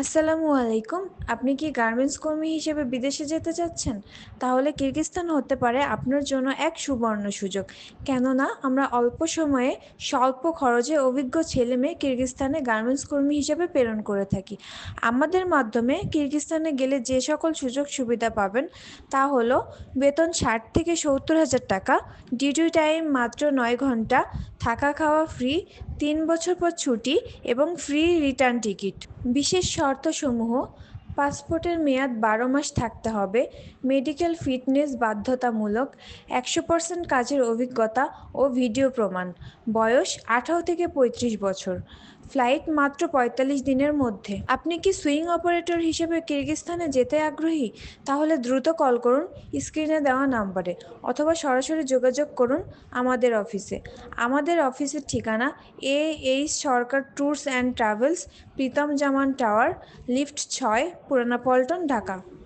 আসসালামু আলাইকুম। আপনি কি গার্মেন্টস কর্মী হিসেবে বিদেশে যেতে চাচ্ছেন? তাহলে কিরগিস্তান হতে পারে আপনার জন্য এক সুবর্ণ সুযোগ। কেননা, আমরা অল্প সময়ে স্বল্প খরচে অভিজ্ঞ ছেলে মেয়ে কিরগিস্তানে গার্মেন্টস কর্মী হিসেবে প্রেরণ করে থাকি। আমাদের মাধ্যমে কিরগিস্তানে গেলে যে সকল সুযোগ সুবিধা পাবেন তা হলো বেতন ষাট থেকে সত্তর হাজার টাকা ডিউটি টাইম মাত্র নয় ঘণ্টা থাকা খাওয়া ফ্রি তিন বছর পর ছুটি এবং ফ্রি রিটার্ন টিকিট। বিশেষ শর্তসমূহ, পাসপোর্টের মেয়াদ বারো মাস থাকতে হবে, মেডিকেল ফিটনেস বাধ্যতামূলক, একশো পার্সেন্ট কাজের অভিজ্ঞতা ও ভিডিও প্রমাণ, বয়স আঠারো থেকে পঁয়ত্রিশ বছর। ফ্লাইট মাত্র পঁয়তাল্লিশ দিনের মধ্যে। আপনি কি সুইং অপারেটর হিসেবে কিরগিস্তানে যেতে আগ্রহী? তাহলে দ্রুত কল করুন স্ক্রিনে দেওয়া নাম্বারে অথবা সরাসরি যোগাযোগ করুন আমাদের অফিসে। আমাদের অফিসের ঠিকানা A H Sarkar tours and travels, Pritam Zaman tower, lift ছয়, পুরানা পল্টন, ঢাকা।